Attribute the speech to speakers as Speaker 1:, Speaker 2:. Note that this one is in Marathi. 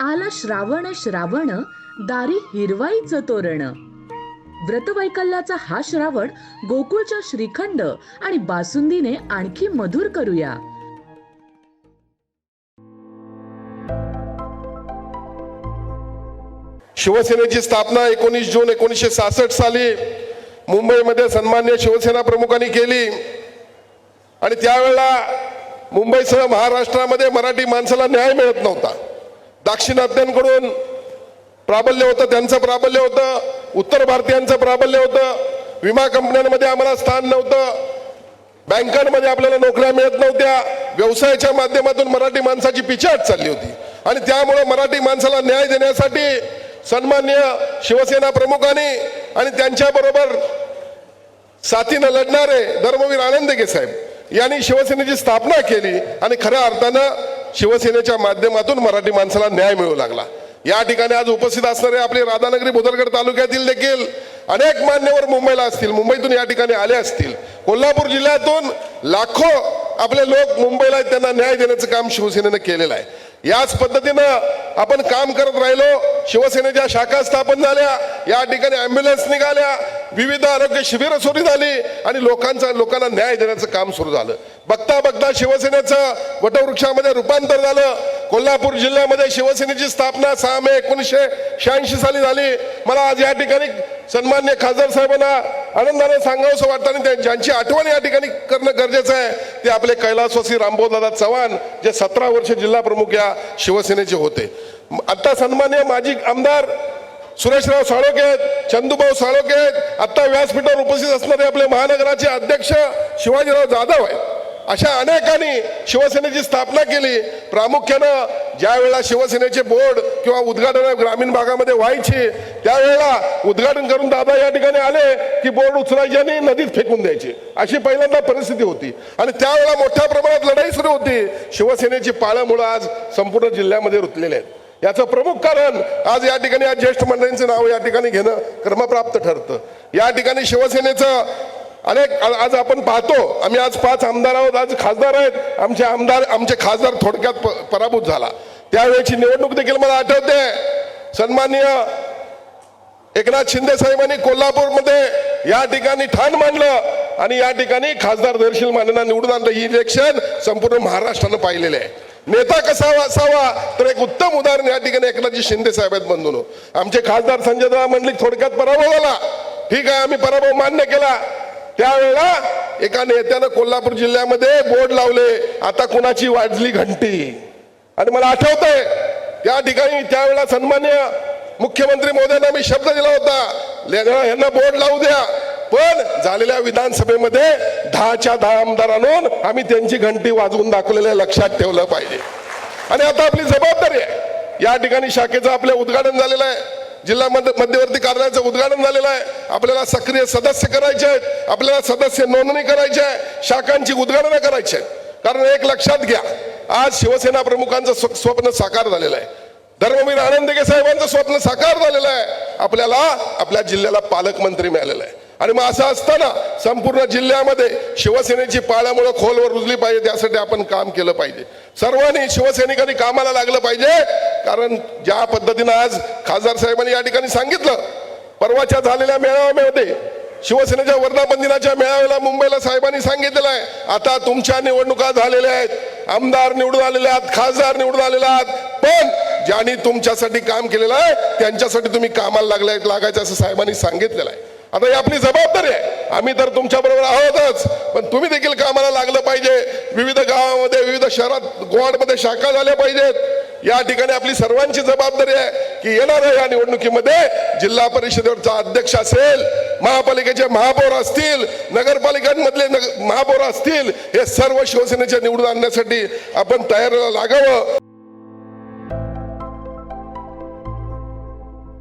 Speaker 1: आला श्रावण श्रावण दारी हिरवाईचं तोरण. व्रतवैकल्याचा हा श्रावण गोकुळच्या श्रीखंड आणि बासुंदीने आणखी मधुर करूया.
Speaker 2: शिवसेनेची स्थापना एकोणीस जून एकोणीसशे सहासष्ट साली मुंबईमध्ये सन्मान्य शिवसेना प्रमुखांनी केली. आणि त्यावेळेला मुंबईसह महाराष्ट्रामध्ये मराठी माणसाला न्याय मिळत नव्हता. दाक्षिणात्यांकडून प्राबल्य होतं त्यांचं प्राबल्य होतं उत्तर भारतीयांचं प्राबल्य होतं विमा कंपन्यांमध्ये आम्हाला स्थान नव्हतं बँकांमध्ये आपल्याला नोकऱ्या मिळत नव्हत्या व्यवसायाच्या माध्यमातून मराठी माणसाची पिछाट चालली होती. आणि त्यामुळे मराठी माणसाला न्याय देण्यासाठी सन्मान्य शिवसेना प्रमुखांनी आणि त्यांच्याबरोबर साथीनं लढणारे धर्मवीर आनंदगे साहेब यांनी शिवसेनेची स्थापना केली आणि खऱ्या अर्थानं शिवसेनेच्या माध्यमातून मराठी माणसाला न्याय मिळू लागला. या ठिकाणी आज उपस्थित असणारे आपले राधानगरी बुधरगड तालुक्यातील देखील अनेक मान्यवर मुंबईला असतील मुंबईतून या ठिकाणी आले असतील. कोल्हापूर जिल्ह्यातून लाखो आपले लोक मुंबईला त्यांना न्याय देण्याचं काम शिवसेनेनं केलेलं आहे. याच पद्धतीनं आपण काम करत राहिलो शिवसेनेच्या शाखा स्थापन झाल्या या ठिकाणी अँब्युलन्स निघाल्या विविध आरोग्य शिबिरं सुरू झाली आणि लोकांचा लोकांना न्याय देण्याचं काम सुरू झालं. बघता बघता शिवसेनेचं वटवृक्षामध्ये रूपांतर झालं. कोल्हापूर जिल्ह्यामध्ये शिवसेनेची स्थापना सहा मे एकोणीसशे शहाऐंशी साली झाली. मला आज या ठिकाणी सन्मान्य खासदार साहेबांना आनंदाने सांगावंसं वाटतं आणि ज्यांची आठवण या ठिकाणी करणं गरजेचं आहे ते आपले कैलासवासी रामबोदादा चव्हाण जे सतरा वर्ष जिल्हा प्रमुख या शिवसेनेचे होते. आता सन्मान्य माजी आमदार सुरेशराव साळोके आहेत चंदूभाऊ साळोके आहेत. आत्ता व्यासपीठावर उपस्थित असणारे आपले महानगराचे अध्यक्ष शिवाजीराव जाधव आहेत. अशा अनेकांनी शिवसेनेची स्थापना केली. प्रामुख्यानं ज्या वेळेला शिवसेनेचे बोर्ड किंवा उद्घाटन ग्रामीण भागामध्ये व्हायची त्यावेळेला उद्घाटन करून दादा या ठिकाणी आले की बोर्ड उचलायचे आणि नदीत फेकून द्यायचे. अशी पहिल्यांदा परिस्थिती होती. आणि त्यावेळेला मोठ्या प्रमाणात लढाई सुरू होती. शिवसेनेची पाळंमुळं आज संपूर्ण जिल्ह्यामध्ये रुतलेले आहेत. याचं प्रमुख कारण आज या ठिकाणी आज ज्येष्ठ मंडळींचं नाव या ठिकाणी घेणं क्रमप्राप्त ठरतं. या ठिकाणी शिवसेनेचं अनेक आज आपण पाहतो आम्ही आज पाच आमदार आहोत आज खासदार आहेत. आमचे आमदार आमचे खासदार थोडक्यात प- पराभूत झाला. त्यावेळेची निवडणूक देखील मला आठवते. सन्माननीय एकनाथ शिंदे साहेबांनी कोल्हापूरमध्ये या ठिकाणी ठाण मांडलं आणि या ठिकाणी खासदार दर्शील मानेना निवडून आणलं. ही इलेक्शन संपूर्ण महाराष्ट्रानं पाहिलेले आहे. नेता कसा असावा तर एक उत्तम उदाहरण या ठिकाणी एकनाथजी शिंदे साहेब आहेत बंधून. आमचे खासदार संजय दादा मंडलिक थोडक्यात पराभव झाला. ठीक आहे आम्ही पराभव मान्य केला. त्यावेळेला एका नेत्यानं कोल्हापूर जिल्ह्यामध्ये बोर्ड लावले. आता कुणाची वाजली घंटी? आणि मला आठवतंय त्या ठिकाणी त्यावेळेला सन्मान्य मुख्यमंत्री मोदयांना मी शब्द दिला होता. लेकरं, यांना बोर्ड लावू द्या. पण झालेल्या विधानसभेमध्ये दहाच्या दहा आमदार आणून आम्ही त्यांची घंटी वाजवून दाखवलेल्या लक्षात ठेवलं पाहिजे. आणि आता आपली जबाबदारी आहे. या ठिकाणी शाखेचं आपलं उद्घाटन झालेलं आहे. जिल्हा मध्य मध्यवर्ती कार्यालयाचं उद्घाटन झालेलं आहे. आपल्याला सक्रिय सदस्य करायचे आहेत. आपल्याला सदस्य नोंदणी करायची आहे. शाखांची उद्घाटनं करायची आहेत. कारण एक लक्षात घ्या आज शिवसेना प्रमुखांचं स्व- स्वप्न साकार झालेलं आहे. धर्मवीर आनंदगे साहेबांचं स्वप्न साकार झालेलं आहे. आपल्याला आपल्या जिल्ह्याला पालकमंत्री मिळालेला आहे. आणि मग असं असताना संपूर्ण जिल्ह्यामध्ये शिवसेनेची पाळ्यामुळे खोलवर रुजली पाहिजे त्यासाठी आपण काम केलं पाहिजे. सर्वांनी शिवसैनिकांनी कामाला लागलं पाहिजे कारण ज्या पद्धतीनं आज खासदार साहेबांनी या ठिकाणी सांगितलं परवाच्या झालेल्या मेळाव्यामध्ये शिवसेनेच्या वर्धापन दिनाच्या मेळाव्याला मुंबईला साहेबांनी सांगितलेलं आहे आता तुमच्या निवडणुका झालेल्या आहेत आमदार निवडून आलेले आहात खासदार निवडून आलेले आहात पण ज्यांनी तुमच्यासाठी काम केलेलं आहे त्यांच्यासाठी तुम्ही कामाला लागले लागायचं असं साहेबांनी सांगितलेलं आहे. आता ही आपली जबाबदारी आहे. आम्ही तर तुमच्या बरोबर आहोतच. पण तुम्ही देखील कामाला लागलं पाहिजे. विविध गावामध्ये विविध शहरात गोवाडमध्ये शाखा झाल्या पाहिजेत. या ठिकाणी आपली सर्वांची जबाबदारी आहे की येणाऱ्या या निवडणुकीमध्ये. जिल्हा परिषदेवरचा अध्यक्ष असेल महापालिकेचे महापौर असतील नगरपालिकांमधले नग- महापौर असतील हे सर्व शिवसेनेच्या निवडून आणण्यासाठी आपण तयारीला लागावं.